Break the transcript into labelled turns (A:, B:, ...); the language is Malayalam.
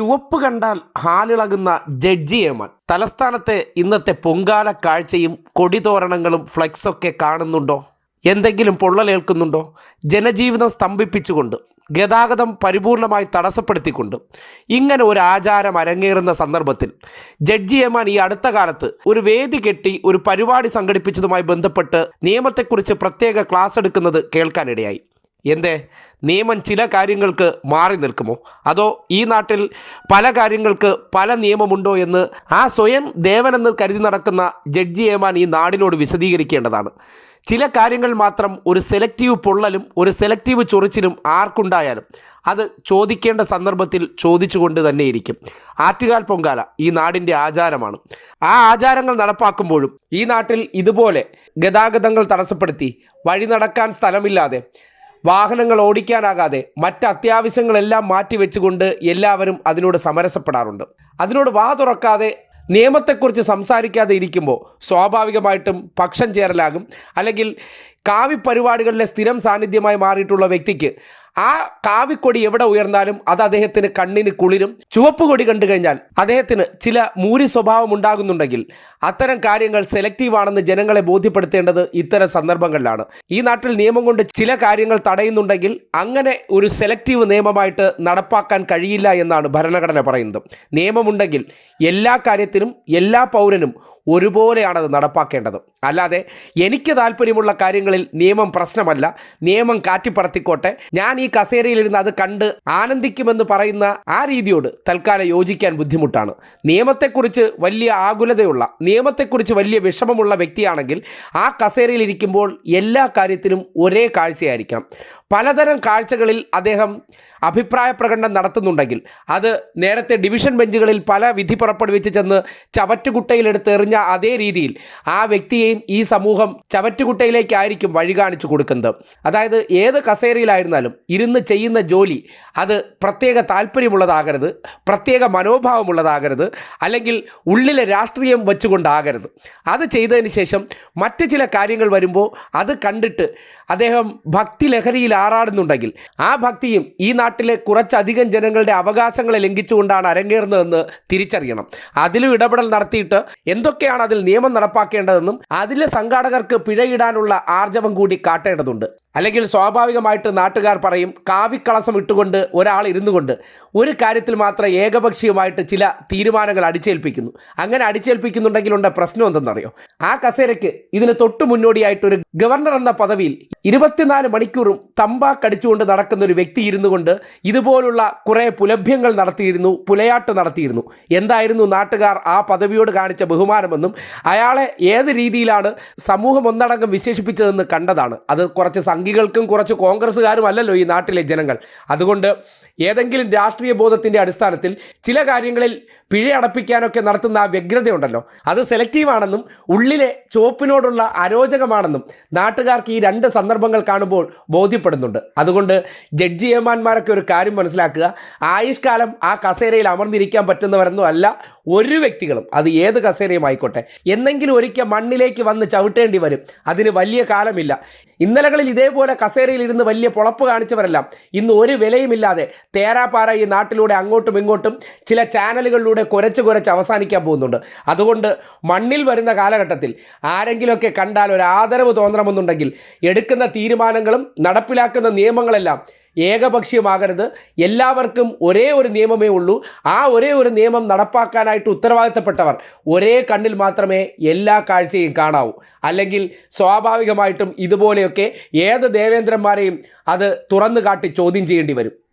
A: ചുവപ്പ് കണ്ടാൽ ഹാലിളകുന്ന ജഡ്ജി ഏമാൻ. തലസ്ഥാനത്തെ ഇന്നത്തെ പൊങ്കാല കാഴ്ചയും കൊടിതോരണങ്ങളും ഫ്ലെക്സൊക്കെ കാണുന്നുണ്ടോ? എന്തെങ്കിലും പൊള്ളലേൽക്കുന്നുണ്ടോ ജനജീവിതം സ്തംഭിപ്പിച്ചുകൊണ്ട് ഗതാഗതം പരിപൂർണമായി തടസ്സപ്പെടുത്തിക്കൊണ്ട് ഇങ്ങനെ ഒരു ആചാരം അരങ്ങേറുന്ന സന്ദർഭത്തിൽ ജഡ്ജി ഏമാൻ ഈ അടുത്ത കാലത്ത് ഒരു വേദി കെട്ടി ഒരു പരിപാടി സംഘടിപ്പിച്ചതുമായി ബന്ധപ്പെട്ട് നിയമത്തെക്കുറിച്ച് പ്രത്യേക ക്ലാസ് എടുക്കുന്നത് കേൾക്കാനിടയായി. എന്തേ? നിയമം ചില കാര്യങ്ങൾക്ക് മാറി നിൽക്കുമോ? അതോ ഈ നാട്ടിൽ പല കാര്യങ്ങൾക്ക് പല നിയമമുണ്ടോ എന്ന് ആ സ്വയം ദേവനെന്ന് കരുതി നടക്കുന്ന ജഡ്ജി ഏമാൻ ഈ നാടിനോട് വിശദീകരിക്കേണ്ടതാണ്. ചില കാര്യങ്ങൾ മാത്രം ഒരു സെലക്റ്റീവ് പൊള്ളലും ഒരു സെലക്റ്റീവ് ചൊറിച്ചിലും ആർക്കുണ്ടായാലും അത് ചോദിക്കേണ്ട സന്ദർഭത്തിൽ ചോദിച്ചുകൊണ്ട് തന്നെ ഇരിക്കും ആറ്റുകാൽ പൊങ്കാല ഈ നാടിന്റെ ആചാരമാണ്. ആ ആചാരങ്ങൾ നടപ്പാക്കുമ്പോഴും ഈ നാട്ടിൽ ഇതുപോലെ ഗതാഗതങ്ങൾ തടസ്സപ്പെടുത്തി വഴി നടക്കാൻ സ്ഥലമില്ലാതെ വാഹനങ്ങൾ ഓടിക്കാനാകാതെ മറ്റ് അത്യാവശ്യങ്ങളെല്ലാം മാറ്റിവെച്ചുകൊണ്ട് എല്ലാവരും അതിനോട് സമരസപ്പെടാറുണ്ട്. അതിനോട് വാ തുറക്കാതെ നിയമത്തെക്കുറിച്ച് സംസാരിക്കാതെ ഇരിക്കുമ്പോൾ സ്വാഭാവികമായിട്ടും പക്ഷം ചേരലാകും. അല്ലെങ്കിൽ കാവ്യ പരിപാടികളിലെ സ്ഥിരം സാന്നിധ്യമായി മാറിയിട്ടുള്ള വ്യക്തിക്ക് ആ കാവിക്കൊടി എവിടെ ഉയർന്നാലും അത് അദ്ദേഹത്തിന് കണ്ണിന് കുളിരും. ചുവപ്പ് കൊടി കണ്ടു കഴിഞ്ഞാൽ അദ്ദേഹത്തിന് ചില മൂരി സ്വഭാവം ഉണ്ടാകുന്നുണ്ടെങ്കിൽ അത്തരം കാര്യങ്ങൾ സെലക്റ്റീവ് ആണെന്ന് ജനങ്ങളെ ബോധ്യപ്പെടുത്തേണ്ടത് ഇത്തരം സന്ദർഭങ്ങളിലാണ്. ഈ നാട്ടിൽ നിയമം കൊണ്ട് ചില കാര്യങ്ങൾ തടയുന്നുണ്ടെങ്കിൽ അങ്ങനെ ഒരു സെലക്റ്റീവ് നിയമമായിട്ട് നടപ്പാക്കാൻ കഴിയില്ല എന്നാണ് ഭരണഘടന പറയുന്നത്. നിയമമുണ്ടെങ്കിൽ എല്ലാ കാര്യത്തിനും എല്ലാ പൗരനും ഒരുപോലെയാണത് നടപ്പാക്കേണ്ടത്. അല്ലാതെ എനിക്ക് താല്പര്യമുള്ള കാര്യങ്ങളിൽ നിയമം പ്രശ്നമല്ല നിയമം കാറ്റിപ്പറത്തിക്കോട്ടെ ഞാൻ ഈ കസേരയിലിരുന്ന് അത് കണ്ട് ആനന്ദിക്കുമെന്ന് പറയുന്ന ആ രീതിയോട് തൽക്കാലം യോജിക്കാൻ ബുദ്ധിമുട്ടാണ്. നിയമത്തെക്കുറിച്ച് വലിയ ആകുലതയുള്ള നിയമത്തെക്കുറിച്ച് വലിയ വിഷമമുള്ള വ്യക്തിയാണെങ്കിൽ ആ കസേരയിൽ ഇരിക്കുമ്പോൾ എല്ലാ കാര്യത്തിനും ഒരേ കാഴ്ചയായിരിക്കണം. പലതരം കാഴ്ചകളിൽ അദ്ദേഹം അഭിപ്രായ പ്രകടനം നടത്തുന്നുണ്ടെങ്കിൽ അത് നേരത്തെ ഡിവിഷൻ ബെഞ്ചുകളിൽ പല വിധി പുറപ്പെടുവിച്ച് ചെന്ന് ചവറ്റുകുട്ടയിലെടുത്ത് എറിഞ്ഞ അതേ രീതിയിൽ ആ വ്യക്തിയെയും ഈ സമൂഹം ചവറ്റുകുട്ടയിലേക്കായിരിക്കും വഴി കാണിച്ചു കൊടുക്കുന്നത്. അതായത് ഏത് കസേരയിലായിരുന്നാലും ഇരുന്ന് ചെയ്യുന്ന ജോലി അത് പ്രത്യേക താല്പര്യമുള്ളതാകരുത് പ്രത്യേക മനോഭാവമുള്ളതാകരുത് അല്ലെങ്കിൽ ഉള്ളിലെ രാഷ്ട്രീയം വെച്ചുകൊണ്ടാകരുത്. അത് ചെയ്തതിന് ശേഷം മറ്റ് ചില കാര്യങ്ങൾ വരുമ്പോൾ അത് കണ്ടിട്ട് അദ്ദേഹം ഭക്തി ലഹരിയിൽ ആറാടുന്നുണ്ടെങ്കിൽ ആ ഭക്തിയും ഈ നാട്ടിലെ കുറച്ചധികം ജനങ്ങളുടെ അവകാശങ്ങളെ ലംഘിച്ചുകൊണ്ടാണ് അരങ്ങേറുന്നതെന്ന് തിരിച്ചറിയണം. അതിലും ഇടപെടൽ നടത്തിയിട്ട് എന്തൊക്കെയാണ് അതിൽ നിയമം നടപ്പാക്കേണ്ടതെന്നും അതിലെ സംഘാടകർക്ക് പിഴയിടാനുള്ള ആർജവം കൂടി കാട്ടേണ്ടതുണ്ട്. അല്ലെങ്കിൽ സ്വാഭാവികമായിട്ട് നാട്ടുകാർ പറയും കാവിക്കളസം ഇട്ടുകൊണ്ട് ഒരാൾ ഇരുന്നു കൊണ്ട് ഒരു കാര്യത്തിൽ മാത്രം ഏകപക്ഷീയമായിട്ട് ചില തീരുമാനങ്ങൾ അടിച്ചേൽപ്പിക്കുന്നു. അങ്ങനെ അടിച്ചേൽപ്പിക്കുന്നുണ്ടെങ്കിലുണ്ട് പ്രശ്നം എന്തെന്നറിയോ? ആ കസേരയ്ക്ക് ഇതിന് തൊട്ടു മുന്നോടിയായിട്ട് ഒരു ഗവർണർ എന്ന പദവിയിൽ ഇരുപത്തിനാല് മണിക്കൂറും തമ്പാക്കടിച്ചുകൊണ്ട് നടക്കുന്ന ഒരു വ്യക്തി ഇരുന്നു കൊണ്ട് ഇതുപോലുള്ള കുറേ പുലഭ്യങ്ങൾ നടത്തിയിരുന്നു പുലയാട്ട് നടത്തിയിരുന്നു. എന്തായിരുന്നു നാട്ടുകാർ ആ പദവിയോട് കാണിച്ച ബഹുമാനമെന്നും അയാളെ ഏത് രീതിയിലാണ് സമൂഹം ഒന്നടങ്കം വിശേഷിപ്പിച്ചതെന്ന് കണ്ടതാണ്. അത് കുറച്ച് സംഘികൾക്കും കുറച്ച് കോൺഗ്രസ്സുകാരും അല്ലല്ലോ ഈ നാട്ടിലെ ജനങ്ങൾ. അതുകൊണ്ട് ഏതെങ്കിലും രാഷ്ട്രീയ ബോധത്തിന്റെ അടിസ്ഥാനത്തിൽ ചില കാര്യങ്ങളിൽ പിഴ അടപ്പിക്കാനൊക്കെ നടത്തുന്ന ആ വ്യഗ്രതയുണ്ടല്ലോ. അത് സെലക്റ്റീവാണെന്നും ഉള്ളിലെ ചുവപ്പിനോടുള്ള അരോചകമാണെന്നും നാട്ടുകാർക്ക് ഈ രണ്ട് സന്ദർഭങ്ങൾ കാണുമ്പോൾ ബോധ്യപ്പെടുന്നുണ്ട്. അതുകൊണ്ട് ജഡ്ജി ജഡ്ജിയന്മാരൊക്കെ ഒരു കാര്യം മനസ്സിലാക്കുക. ആയുഷ്കാലം ആ കസേരയിൽ അമർന്നിരിക്കാൻ പറ്റുന്നവരൊന്നും അല്ല ഒരു വ്യക്തികളും. അത് ഏത് കസേരയും ആയിക്കോട്ടെ എന്നെങ്കിലും ഒരിക്കൽ മണ്ണിലേക്ക് വന്ന് ചവിട്ടേണ്ടി വരും. അതിന് വലിയ കാലമില്ല. ഇന്നലകളിൽ ഇതേപോലെ കസേരയിൽ ഇരുന്ന് വലിയ പൊളപ്പ് കാണിച്ചവരെല്ലാം ഇന്ന് ഒരു വിലയുമില്ലാതെ തേരാപ്പാറ ഈ നാട്ടിലൂടെ അങ്ങോട്ടും ഇങ്ങോട്ടും ചില ചാനലുകളിലൂടെ കുരച്ച് കുരച്ച് അവസാനിക്കാൻ പോകുന്നുണ്ട്. അതുകൊണ്ട് മണ്ണിൽ വരുന്ന കാലഘട്ടത്തിൽ ആരെങ്കിലുമൊക്കെ കണ്ടാൽ ഒരു ആദരവ് തോന്നണമെന്നുണ്ടെങ്കിൽ എടുക്കുന്ന തീരുമാനങ്ങളും നടപ്പിലാക്കുന്ന നിയമങ്ങളെല്ലാം ഏകപക്ഷീയമാകരുത്. എല്ലാവർക്കും ഒരേ ഒരു നിയമമേ ഉള്ളൂ. ആ ഒരേ ഒരു നിയമം നടപ്പാക്കാനായിട്ട് ഉത്തരവാദിത്തപ്പെട്ടവർ ഒരേ കണ്ണിൽ മാത്രമേ എല്ലാ കാഴ്ചയും കാണാവൂ. അല്ലെങ്കിൽ സ്വാഭാവികമായിട്ടും ഇതുപോലെയൊക്കെ ഏത് ദേവേന്ദ്രന്മാരെയും അത് തുറന്നു കാട്ടി ചോദ്യം ചെയ്യേണ്ടി വരും.